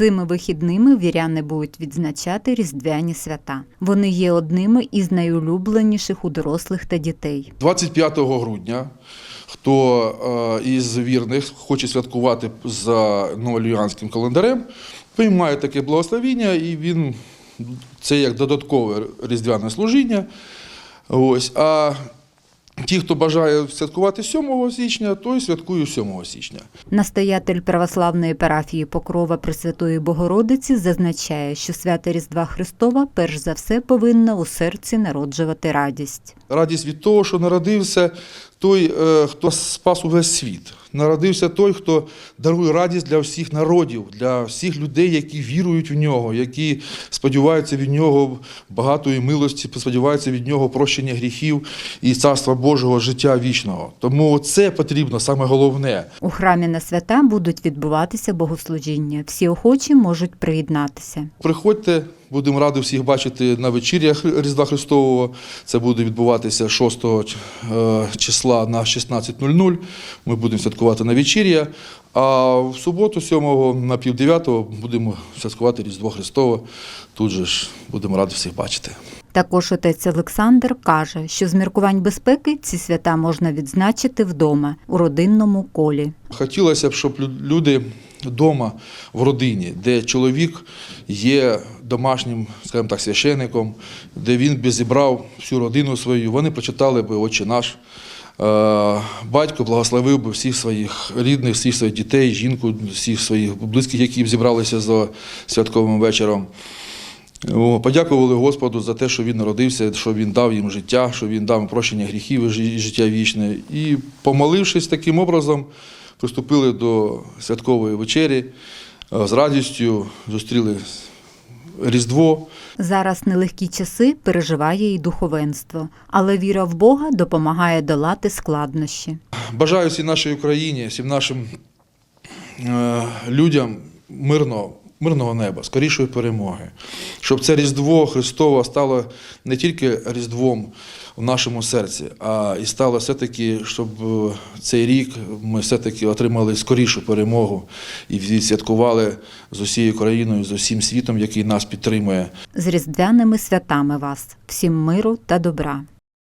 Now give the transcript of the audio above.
Цими вихідними віряни будуть відзначати різдвяні свята. Вони є одними із найулюбленіших у дорослих та дітей. 25 грудня, хто е, із вірних хоче святкувати за новолюянським календарем, приймає таке благословіння, і він це як додаткове різдвяне служіння. Ось. А ті, хто бажає святкувати 7 січня, той святкує 7 січня. Настоятель православної парафії Покрова Пресвятої Богородиці зазначає, що свято Різдва Христова перш за все повинна у серці народжувати радість. Радість від того, що народився той, е, хто спас увесь світ. Народився той, хто дарує радість для всіх народів, для всіх людей, які вірують в нього, які сподіваються від нього багатої милості, сподіваються від нього прощення гріхів і царства Божого життя вічного. Тому це потрібно саме головне. У храмі на свята будуть відбуватися богослужіння. Всі охочі можуть приєднатися. Приходьте, будемо раді всіх бачити на вечір'ях Різдва Христового. Це буде відбуватися 6 е, числа на 16.00. Ми будемо святкувати на вечір'я. А в суботу, 7 на пів 9 будемо святкувати Різдво Христове. Тут же ж будемо раді всіх бачити. Також отець Олександр каже, що з міркувань безпеки ці свята можна відзначити вдома у родинному колі. Хотілося б, щоб люди вдома в родині, де чоловік є домашнім, скажімо так, священником, де він би зібрав всю родину свою, вони прочитали би Отче наш. Е, Батько благословив би всіх своїх рідних, всіх своїх дітей, жінку, всіх своїх близьких, які зібралися за святковим вечором. Подякували Господу за те, що він народився, що він дав їм життя, що він дав прощення гріхів і життя вічне. І, помолившись таким образом, приступили до святкової вечері, е, з радістю зустріли Різдво. Зараз нелегкі часи переживає і духовенство, але віра в Бога допомагає долати складнощі. Бажаю всій нашій Україні, всім нашим е, людям мирного, мирного неба, скорішої перемоги, щоб це Різдво Христове стало не тільки Різдвом в нашому серці, а і стало все-таки, щоб е, цей рік ми все-таки отримали скорішу перемогу і відсвяткували з усією країною, з усім світом, який нас підтримує. З різдвяними святами вас, всім миру та добра.